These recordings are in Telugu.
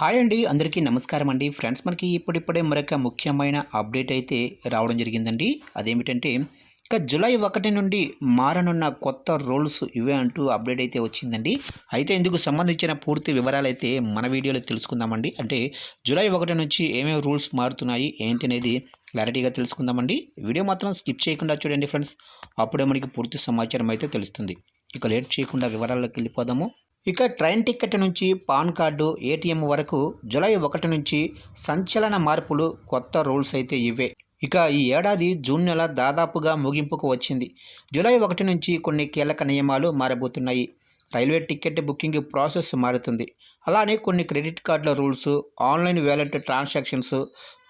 హాయ్ అండి అందరికీ నమస్కారం అండి. ఫ్రెండ్స్ మనకి ఇప్పుడిప్పుడే మరొక ముఖ్యమైన అప్డేట్ అయితే రావడం జరిగిందండి. అదేమిటంటే ఇక జూలై ఒకటి నుండి మారనున్న కొత్త రూల్స్ ఇవే అంటూ అప్డేట్ అయితే వచ్చిందండి. అయితే ఇందుకు సంబంధించిన పూర్తి వివరాలు అయితే మన వీడియోలో తెలుసుకుందామండి. అంటే జూలై ఒకటి నుంచి ఏమేమి రూల్స్ మారుతున్నాయి ఏంటి అనేది క్లారిటీగా తెలుసుకుందామండి. వీడియో మాత్రం స్కిప్ చేయకుండా చూడండి ఫ్రెండ్స్. అప్పుడే మనకి పూర్తి సమాచారం అయితే తెలుస్తుంది. ఇక లేట్ చేయకుండా వివరాల్లోకి వెళ్ళిపోదాము. ఇక ట్రైన్ టికెట్ నుంచి పాన్ కార్డు ఏటీఎం వరకు జూలై ఒకటి నుంచి సంచలన మార్పులు కొత్త రూల్స్ అయితే ఇవే. ఇక ఈ ఏడాది జూన్ నెల దాదాపుగా ముగింపుకు వచ్చింది. జూలై ఒకటి నుంచి కొన్ని కీలక నియమాలు మారబోతున్నాయి. రైల్వే టికెట్ బుకింగ్ ప్రాసెస్ మారుతుంది. అలానే కొన్ని క్రెడిట్ కార్డుల rules online wallet transactions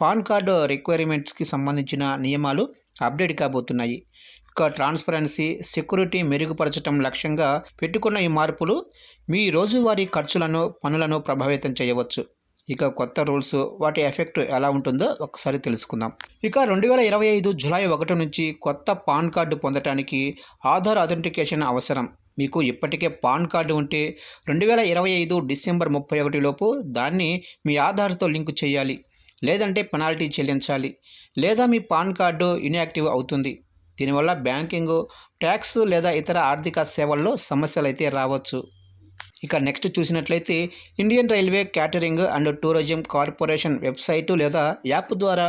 PAN card రిక్వైర్మెంట్స్కి సంబంధించిన నియమాలు అప్డేట్ కాబోతున్నాయి. ట్రాన్స్పరెన్సీ సెక్యూరిటీ మెరుగుపరచడం లక్ష్యంగా పెట్టుకున్న ఈ మార్పులు మీ రోజువారీ ఖర్చులను పనులను ప్రభావితం చేయవచ్చు. ఇక కొత్త రూల్స్ వాటి ఎఫెక్ట్ ఎలా ఉంటుందో ఒకసారి తెలుసుకుందాం. ఇక రెండు వేల ఇరవై ఐదు జులై ఒకటి నుంచి కొత్త పాన్ కార్డు పొందటానికి ఆధార్ అథెంటికేషన్ అవసరం. మీకు ఇప్పటికే పాన్ కార్డు ఉంటే రెండు వేల ఇరవై ఐదు డిసెంబర్ ముప్పై ఒకటిలోపు దాన్ని మీ ఆధార్తో లింకు చేయాలి. లేదంటే పెనాల్టీ చెల్లించాలి. లేదా మీ పాన్ కార్డు ఇన్యాక్టివ్ అవుతుంది. దీనివల్ల బ్యాంకింగ్ ట్యాక్స్ లేదా ఇతర ఆర్థిక సేవల్లో సమస్యలు అయితే రావచ్చు. ఇక నెక్స్ట్ చూసినట్లయితే Indian railway catering and tourism corporation website లేదా యాప్ ద్వారా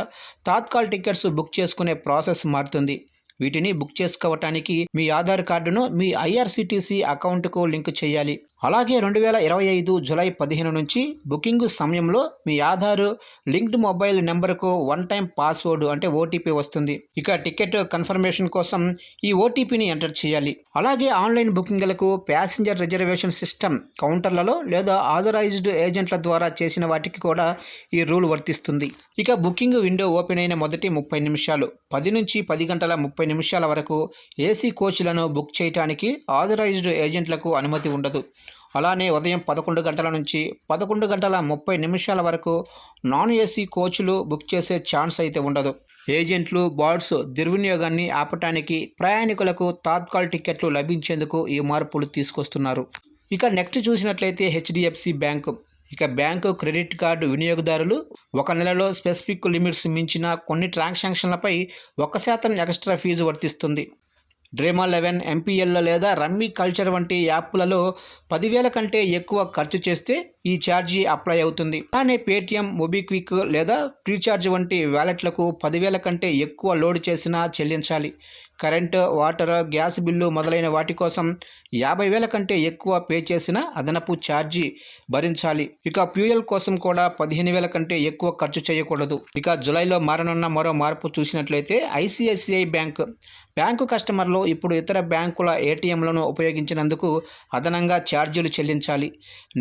తాత్కాల్ టికెట్స్ బుక్ చేసుకునే ప్రాసెస్ మారుతుంది. వీటిని బుక్ చేసుకోవటానికి మీ ఆధార్ కార్డును మీ ఐఆర్సిటీసీ అకౌంట్కు లింక్ చేయాలి. అలాగే రెండు వేల ఇరవై ఐదు జులై పదిహేను నుంచి బుకింగ్ సమయంలో మీ ఆధారు లింక్డ్ మొబైల్ నెంబర్కు వన్ టైం పాస్వర్డ్ అంటే ఓటీపీ వస్తుంది. ఇక టికెట్ కన్ఫర్మేషన్ కోసం ఈ ఓటీపీని ఎంటర్ చేయాలి. అలాగే ఆన్లైన్ బుకింగ్లకు ప్యాసింజర్ రిజర్వేషన్ సిస్టమ్ కౌంటర్లలో లేదా ఆథరైజ్డ్ ఏజెంట్ల ద్వారా చేసిన వాటికి కూడా ఈ రూల్ వర్తిస్తుంది. ఇక బుకింగ్ విండో ఓపెన్ అయిన మొదటి ముప్పై నిమిషాలు పది నుంచి పది గంటల ముప్పై నిమిషాల వరకు ఏసీ కోచ్లను బుక్ చేయడానికి ఆథరైజ్డ్ ఏజెంట్లకు అనుమతి ఉండదు. అలానే ఉదయం పదకొండు గంటల నుంచి పదకొండు గంటల ముప్పై నిమిషాల వరకు నాన్ ఏసీ కోచ్లు బుక్ చేసే ఛాన్స్ అయితే ఉండదు. ఏజెంట్లు బార్డ్స్ దుర్వినియోగాన్ని ఆపటానికి ప్రయాణికులకు తాత్కాల్ టికెట్లు లభించేందుకు ఈ మార్పులు తీసుకొస్తున్నారు. ఇక నెక్స్ట్ చూసినట్లయితే హెచ్డిఎఫ్సి బ్యాంకు. ఇక బ్యాంకు క్రెడిట్ కార్డు వినియోగదారులు ఒక నెలలో స్పెసిఫిక్ లిమిట్స్ మించిన కొన్ని ట్రాన్సాక్షన్లపై ఒక శాతం ఎక్స్ట్రా ఫీజు వర్తిస్తుంది. డ్రీమా లెవెన్ ఎంపీఎల్ లేదా రమ్మీ కల్చర్ వంటి యాప్లలో పదివేల కంటే ఎక్కువ ఖర్చు చేస్తే ఈ ఛార్జీ అప్లై అవుతుంది. అలానే పేటిఎం మొబిక్విక్ లేదా ఫ్రీచార్జ్ వంటి వ్యాలెట్లకు పదివేల కంటే ఎక్కువ లోడ్ చేసినా చెల్లించాలి. కరెంటు వాటర్ గ్యాస్ బిల్లు మొదలైన వాటి కోసం యాభై వేల కంటే ఎక్కువ పే చేసిన అదనపు ఛార్జీ భరించాలి. ఇక ఫ్యూయల్ కోసం కూడా పదిహేను వేల కంటే ఎక్కువ ఖర్చు చేయకూడదు. ఇక జులైలో మారనున్న మరో మార్పు చూసినట్లయితే ఐసిఐసిఐ బ్యాంక్. బ్యాంకు కస్టమర్లు ఇప్పుడు ఇతర బ్యాంకుల ఏటీఎంలను ఉపయోగించినందుకు అదనంగా ఛార్జీలు చెల్లించాలి.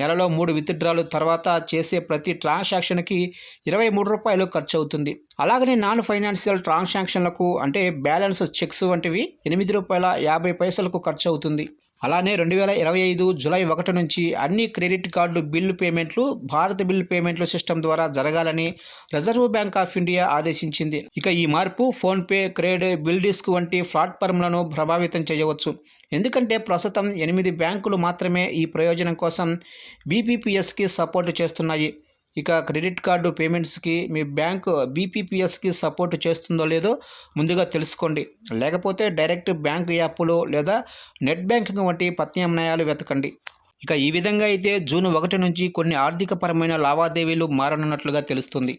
నెలలో మూడు విత్ విత్డ్రాలు తర్వాత చేసే ప్రతి ట్రాన్సాక్షన్కి ఇరవై మూడు రూపాయలు ఖర్చు అవుతుంది అలాగనే నాన్ ఫైనాన్షియల్ ట్రాన్సాక్షన్లకు అంటే బ్యాలెన్స్ చెక్స్ వంటివి ఎనిమిది రూపాయల యాభై పైసలకు ఖర్చు అవుతుంది అలానే రెండు వేల ఇరవై ఐదు జులై ఒకటి నుంచి అన్ని క్రెడిట్ కార్డు బిల్లు పేమెంట్లు భారత బిల్ పేమెంట్ల సిస్టమ్ ద్వారా జరగాలని రిజర్వ్ బ్యాంక్ ఆఫ్ ఇండియా ఆదేశించింది. ఇక ఈ మార్పు ఫోన్పే క్రెడ్ బిల్ డిస్క్ వంటి ప్లాట్ఫామ్లను ప్రభావితం చేయవచ్చు. ఎందుకంటే ప్రస్తుతం ఎనిమిది బ్యాంకులు మాత్రమే ఈ ప్రయోజనం కోసం బీపీపీఎస్కి సపోర్టు చేస్తున్నాయి. ఇక క్రెడిట్ కార్డు పేమెంట్స్కి మీ బ్యాంకు బీపీపీఎస్కి సపోర్ట్ చేస్తుందో లేదో ముందుగా తెలుసుకోండి. లేకపోతే డైరెక్ట్ బ్యాంక్ యాప్లు లేదా నెట్ బ్యాంకింగ్ వంటి ప్రత్యామ్నాయాలు వెతకండి. ఇక ఈ విధంగా అయితే జూన్ ఒకటి నుంచి కొన్ని ఆర్థికపరమైన లావాదేవీలు మారనున్నట్లుగా తెలుస్తుంది.